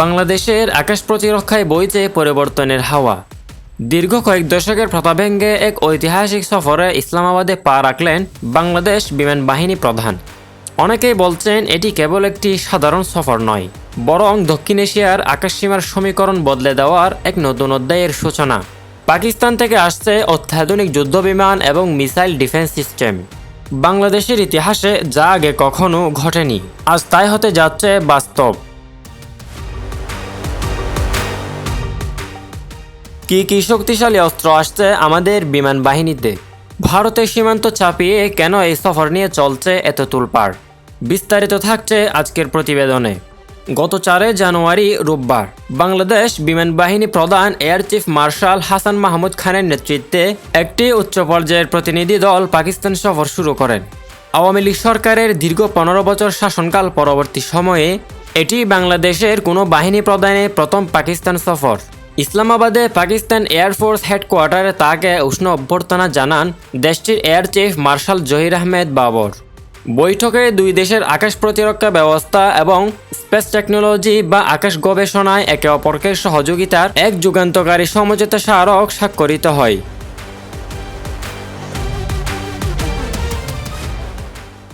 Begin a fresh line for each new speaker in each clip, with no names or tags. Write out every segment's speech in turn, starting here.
বাংলাদেশের আকাশ প্রতিরক্ষায় বইছে পরিবর্তনের হাওয়া। দীর্ঘ কয়েক দশকের ভেঙ্গে এক ঐতিহাসিক সফরে ইসলামাবাদে পা রাখলেন বাংলাদেশ বিমান বাহিনী প্রধান। অনেকেই বলছেন এটি কেবল একটি সাধারণ সফর নয়, বরং দক্ষিণ এশিয়ার আকাশসীমার সমীকরণ বদলে দেওয়ার এক নতুন অধ্যায়ের সূচনা। পাকিস্তান থেকে আসছে অত্যাধুনিক যুদ্ধবিমান এবং মিসাইল ডিফেন্স সিস্টেম। বাংলাদেশের ইতিহাসে যা আগে কখনো ঘটেনি, আজ তাই হতে যাচ্ছে বাস্তব। কি কি শক্তিশালী অস্ত্র আসছে আমাদের বিমান বাহিনীতে? ভারতের সীমান্ত চাপিয়ে কেন এই সফর নিয়ে চলছে এত তুলপাড় বিস্তারিত থাকছে আজকের প্রতিবেদনে। গত চারে জানুয়ারি, রোববার, বাংলাদেশ বিমান বাহিনী প্রধান air chief marshal Hasan Mahmud খানের নেতৃত্বে একটি উচ্চ পর্যায়ের প্রতিনিধি দল পাকিস্তান সফর শুরু করেন। আওয়ামী লীগ সরকারের দীর্ঘ পনেরো বছর শাসনকাল পরবর্তী সময়ে এটি বাংলাদেশের কোনো বাহিনী প্রদানে প্রথম পাকিস্তান সফর। ইসলামাবাদে পাকিস্তান এয়ারফোর্স হেডকোয়ার্টারে তাকে উষ্ণ অভ্যর্থনা জানান দেশটির air chief marshal Zahir Ahmed Babar. বৈঠকে দুই দেশের আকাশ প্রতিরক্ষা ব্যবস্থা এবং স্পেস টেকনোলজি বা আকাশ গবেষণায় একে অপরকে সহযোগিতার এক যুগান্তকারী সমঝোতা স্মারক স্বাক্ষরিত হয়।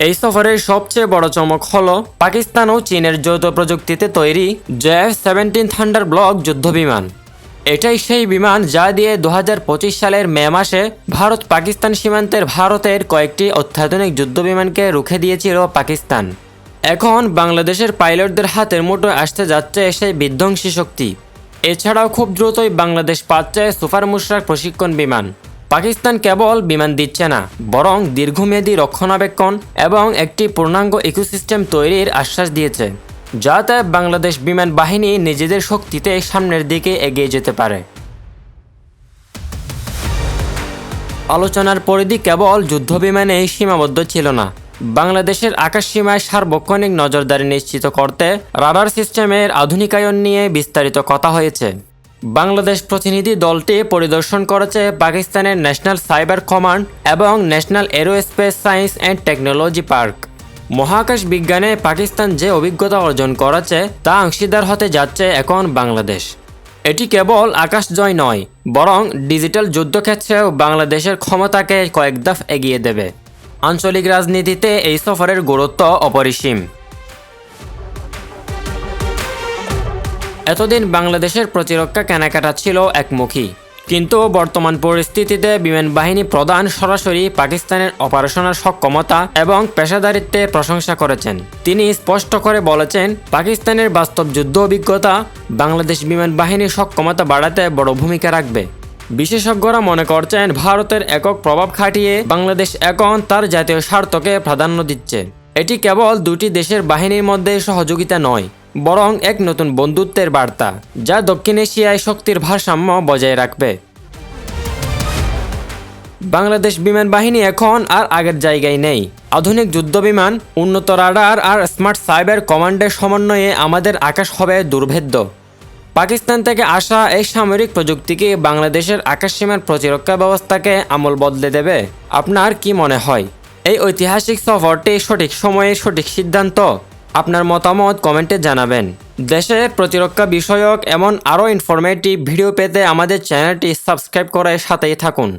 এই সফরের সবচেয়ে বড় চমক হল পাকিস্তান ও চীনের যৌথ প্রযুক্তিতে তৈরি জেএফ সেভেন্টিন থান্ডার ব্লক যুদ্ধবিমান। এটাই সেই বিমান যা দিয়ে দু হাজার পঁচিশ সালের মে মাসে ভারত পাকিস্তান সীমান্তের ভারতের কয়েকটি অত্যাধুনিক যুদ্ধবিমানকে রুখে দিয়েছিল পাকিস্তান। এখন বাংলাদেশের পাইলটদের হাতের মুঠোয় আসতে যাচ্ছে সেই বিধ্বংসী শক্তি। এছাড়াও খুব দ্রুতই বাংলাদেশ পাচ্ছে সুপার মুশরাক প্রশিক্ষণ বিমান। পাকিস্তান কেবল বিমান দিচ্ছে না, বরং দীর্ঘমেয়াদী রক্ষণাবেক্ষণ এবং একটি পূর্ণাঙ্গ ইকোসিস্টেম তৈরির আশ্বাস দিয়েছে। যাতে বাংলাদেশ বিমান বাহিনী নিজেদের শক্তিতে সামনের দিকে এগিয়ে যেতে পারে। আলোচনার পরিধি কেবল যুদ্ধবিমানেই সীমাবদ্ধ ছিল না। বাংলাদেশের আকাশ সীমায় সার্বক্ষণিক নজরদারি নিশ্চিত করতে রাডার সিস্টেমের আধুনিকায়ন নিয়ে বিস্তারিত কথা হয়েছে। বাংলাদেশ প্রতিনিধি দলটি পরিদর্শন করেছে পাকিস্তানের ন্যাশনাল সাইবার কমান্ড এবং national aerospace science and technology park. মহাকাশ বিজ্ঞানে পাকিস্তান যে অভিজ্ঞতা অর্জন করেছে, তা অংশীদার হতে যাচ্ছে এখন বাংলাদেশ। এটি কেবল আকাশ জয় নয়, বরং ডিজিটাল যুদ্ধক্ষেত্রেও বাংলাদেশের ক্ষমতাকে কয়েক দফ এগিয়ে দেবে। আঞ্চলিক রাজনীতিতে এই সফরের গুরুত্ব অপরিসীম। এতদিন বাংলাদেশের প্রতিরক্ষা কেনাকাটা ছিল একমুখী। কিন্তু বর্তমান পরিস্থিতিতে বিমান বাহিনী প্রধান সরাসরি পাকিস্তানের অপারেশনাল সক্ষমতা এবং পেশাদারিত্বের প্রশংসা করেছেন। তিনি স্পষ্ট করে বলেছেন, পাকিস্তানের বাস্তব যুদ্ধ অভিজ্ঞতা বাংলাদেশ বিমান বাহিনীর সক্ষমতা বাড়াতে বড় ভূমিকা রাখবে। বিশেষজ্ঞরা মনে করছেন, ভারতের একক প্রভাব খাটিয়ে বাংলাদেশ এখন তার জাতীয় স্বার্থকে প্রাধান্য দিচ্ছে। এটি কেবল দুটি দেশের বাহিনীর মধ্যে সহযোগিতা নয় বরং এক নতুন বন্ধুত্বের বার্তা, যা দক্ষিণ এশিয়ায় শক্তির ভারসাম্য বজায় রাখবে। বাংলাদেশ বিমান বাহিনী এখন আর আগের জায়গায় নেই। আধুনিক যুদ্ধবিমান উন্নত রাডার আর স্মার্ট সাইবার কমান্ডের সমন্বয়ে আমাদের আকাশ হবে দুর্ভেদ্য। পাকিস্তান থেকে আসা এই সামরিক প্রযুক্তিকে বাংলাদেশের আকাশসীমার প্রতিরক্ষা ব্যবস্থাকে আমল বদলে দেবে। আপনার কি মনে হয়? এই ঐতিহাসিক সফরটি সঠিক সময়ে সঠিক সিদ্ধান্ত আপনার মতামত কমেন্টে জানাবেন। দেশের প্রতিরক্ষা বিষয়ক এমন আরও ইনফরমেটিভ ভিডিও পেতে আমাদের চ্যানেলটি সাবস্ক্রাইব করার সাথেই থাকুন।